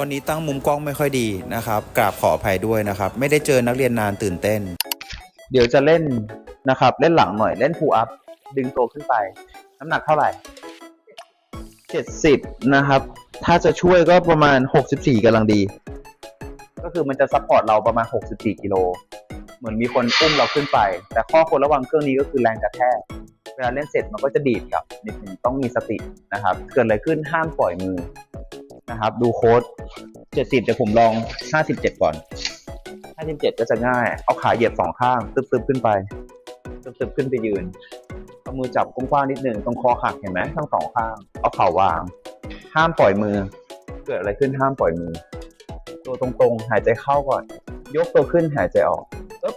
วันนี้ตั้งมุมกล้องไม่ค่อยดีนะครับ กราบขออภัยด้วยนะครับ ไม่ได้เจอนักเรียนนานตื่นเต้น เดี๋ยวจะเล่นนะครับ เล่นหลังหน่อย เล่นพูอัพ ดึงตัวขึ้นไป น้ำหนักเท่าไหร่เจ็ดสิบนะครับ ถ้าจะช่วยก็ประมาณหกสิบสี่กำลังดี ก็คือมันจะซัพพอร์ตเราประมาณหกสิบสี่กิโล เหมือนมีคนอุ้มเราขึ้นไป แต่ข้อควรระวังเครื่องนี้ก็คือแรงกระแทก เวลาเล่นเสร็จมันก็จะดีดกลับนิดนึงต้องมีสตินะครับ เกิดอะไรขึ้นห้ามปล่อยมือ นะครับ ดูโค้ดเจ็ดสิบเดี๋ยวผมลองห้าสิบเจ็ดก่อนห้าสิบเจ็ดก็จะง่าย เอาขาเหยียบสองข้างตึบๆขึ้นไปตึบๆขึ้นไปยืนเอามือจับกว้างๆนิดหนึ่งตรงคอหักเห็นไหมทั้งสองข้าง เอาเข่าวาง ห้ามปล่อยมือ เกิดอะไรขึ้นห้ามปล่อยมือ ตัวตรงๆ หายใจเข้าก่อน ยกตัวขึ้นหายใจออกปึ๊บ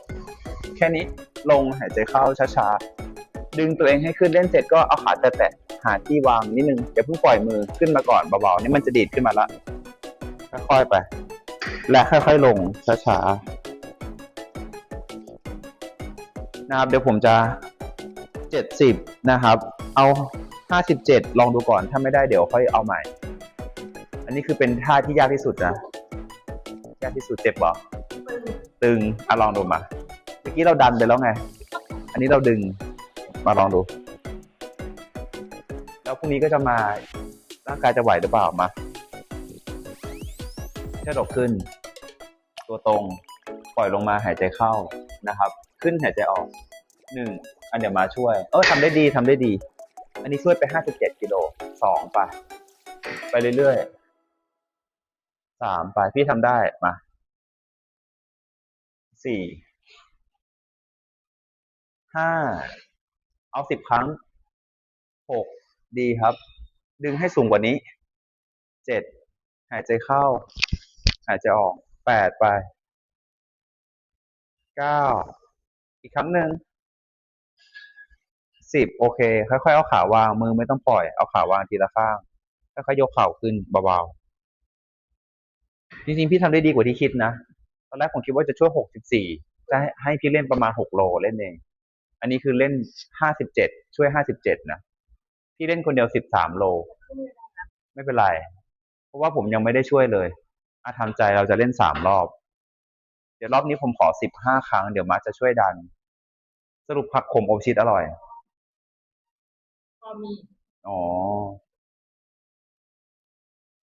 แค่นี้ลงหายใจเข้าช้าๆดึงตัวเองให้ขึ้นเล่นเสร็จก็เอาขาแตะๆ หาที่วางนิดนึงอย่าเพิ่งปล่อยมือขึ้นมาก่อนเบาๆนี่มันจะดีดขึ้นมาละค่อยๆไป และค่อยๆลงช้าๆนะครับ เดี๋ยวผมจะ70นะครับ เอา57ลองดูก่อนถ้าไม่ได้เดี๋ยวค่อยเอาใหม่ อันนี้คือเป็นท่าที่ยากที่สุดนะยากที่สุดเจ็บบ่ตึงอะลองดูมาเมื่อกี้เราดันไปแล้วไง อันนี้เราดึงมาลองดู แล้วพรุ่งนี้ก็จะมาร่างกายจะไหวหรือเปล่ามากระดกขึ้น ตัวตรงปล่อยลงมาหายใจเข้านะครับ ขึ้นหายใจออกหนึ่งอันเดี๋ยวมาช่วย เออทำได้ดีทำได้ดี อันนี้ช่วยไปห้าสิบเจ็ดกิโลสองไปไปเรื่อยๆสามไปพี่ทำได้มาสี่ห้าเอาสิบครั้งหก ดีครับ ดึงให้สูงกว่านี้เจ็ดหายใจเข้า หายใจออกแปดไปเก้าอีกครั้งหนึ่งสิบโอเค ค่อยๆเอาขาวางมือไม่ต้องปล่อยเอาขาวางทีละข้างค่อยๆยกเข่าขึ้นเบาๆจริงๆพี่ทำได้ดีกว่าที่คิดนะตอนแรกผมคิดว่าจะช่วยหกสิบสี่จะให้ให้พี่เล่นประมาณหกโลเล่นเอง อันนี้คือเล่นห้าสิบเจ็ดช่วยห้าสิบเจ็ดนะ พี่เล่นคนเดียวสิบสามโล ไม่เป็นไร เพราะว่าผมยังไม่ได้ช่วยเลยอาทำใจเราจะเล่นสามรอบ เดี๋ยวรอบนี้ผมขอสิบห้าครั้ง เดี๋ยวมาร์คจะช่วยดัน สรุปผักขมอบชีสอร่อยพอมีอ๋อ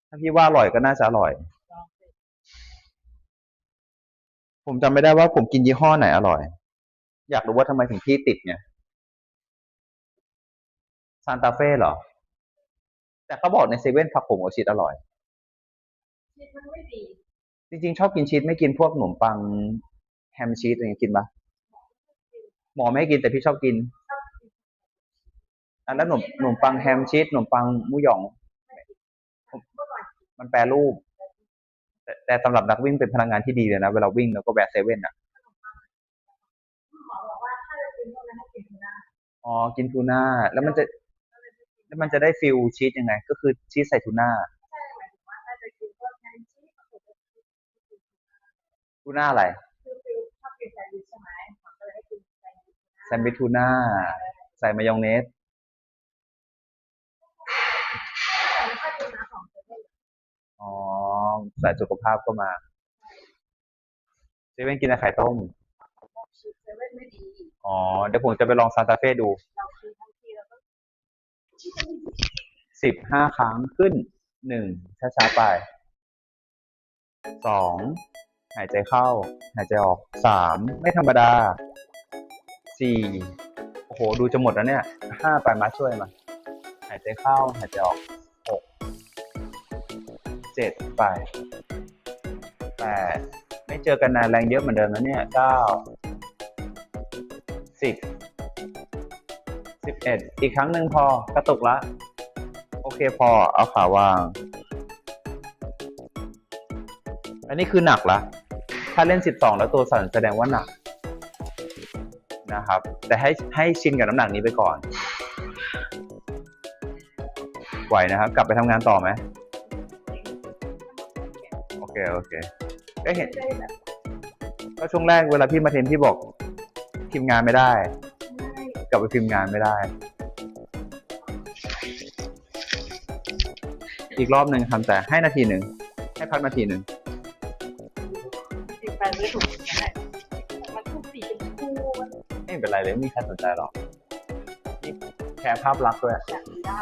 ถ้าพี่ว่าอร่อยก็น่าจะอร่อยลองเป็นผมจำไม่ได้ว่าผมกินยี่ห้อไหนอร่อย อยากรู้ว่าทำไมถึงพี่ติดเนี่ย ซานตาเฟ่เหรอ แต่เขาบอกในเซเว่นผักขมโอชิตอร่อย ชีสมันไม่ดี จริงๆ ชอบกินชีสไม่กินพวกขนมปังแฮมชีสอะไรเงี้ยกินปะหมอไม่ให้กินแต่พี่ชอบกิน อันแล้วขนมขนมปังแฮมชีสขนมปังหมูหยองเมื่อก่อนมันแปรรูป แต่แต่สำหรับนักวิ่งเป็นพลังงานที่ดีเลยนะ เวลาวิ่งแล้วก็แวะเซเว่นอะหมอบอกว่าถ้าจะกินพวกนั้นให้กินทูน่าอ๋อ กินทูน่า แล้วมันจะแล้ว ล้วมันจะได้ฟิลชีสยังไง ก็คือชีสใส่ทูน่าทูน่าอะไรแซนด์วิชทูน่าใส่มายองเนสอ๋อใส่สุขภาพก็มาเซเว่นกินไไข่ต้ม อ๋อ เดี๋ยวผมจะไปลองซานตาเฟ่ดู สิบห้าครั้งขึ้นหนึ่งช้าๆไปสองหายใจเข้า หายใจออกสามไม่ธรรมดาสี่โอ้โห ดูจะหมดแล้วเนี่ยห้าไปมาช่วยมา หายใจเข้า หายใจออกหกเจ็ดไปแปดไม่เจอกันนานแรงเยอะเหมือนเดิมนะเนี่ยเก้าสิบ สิบเอ็ดอีกครั้งหนึ่งพอกระตุกละ โอเคพอเอาขาวาง อันนี้คือหนักละถ้าเล่นสิบสองแล้วตัวสั่นแสดงว่าหนักนะครับ แต่ให้ให้ชินกับน้ำหนักนี้ไปก่อน ไหวนะครับ กลับไปทำงานต่อไหมโอเคโอเคก็เห็น ก็ช่วงแรกเวลาพี่มาเทนพี่บอกทีมงานไม่ได้ ลับไปพิมพ์งานไม่ได้ อีกรอบหนึ่งทำแต่ให้นาทีหนึ่ง ให้ให้พักนาทีหนึ่งสิบแปดไม่ถูกนั่นแหละมันถูกสีชมพูมันไม่เป็นไรเลยไม่มีใครสนใจหรอกนี่แค่ภาพลักษณ์ด้วยอยากดูได้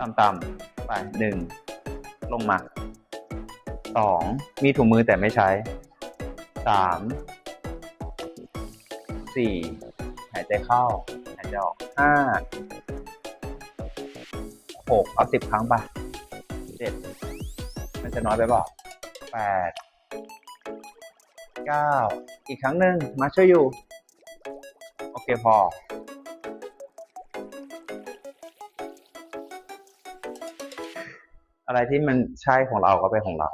ต่ำๆไปหนึ่งลงมาสองมีถุงมือแต่ไม่ใช้สาม สี่หายใจเข้า หายใจออกห้าหกเอาสิบครั้งไปเจ็ดมันจะน้อยไปเปล่าแปดเก้าอีกครั้งหนึ่งมาช่วยอยู่ โอเคพออะไรที่มันใช่ของเราก็เป็นของเรา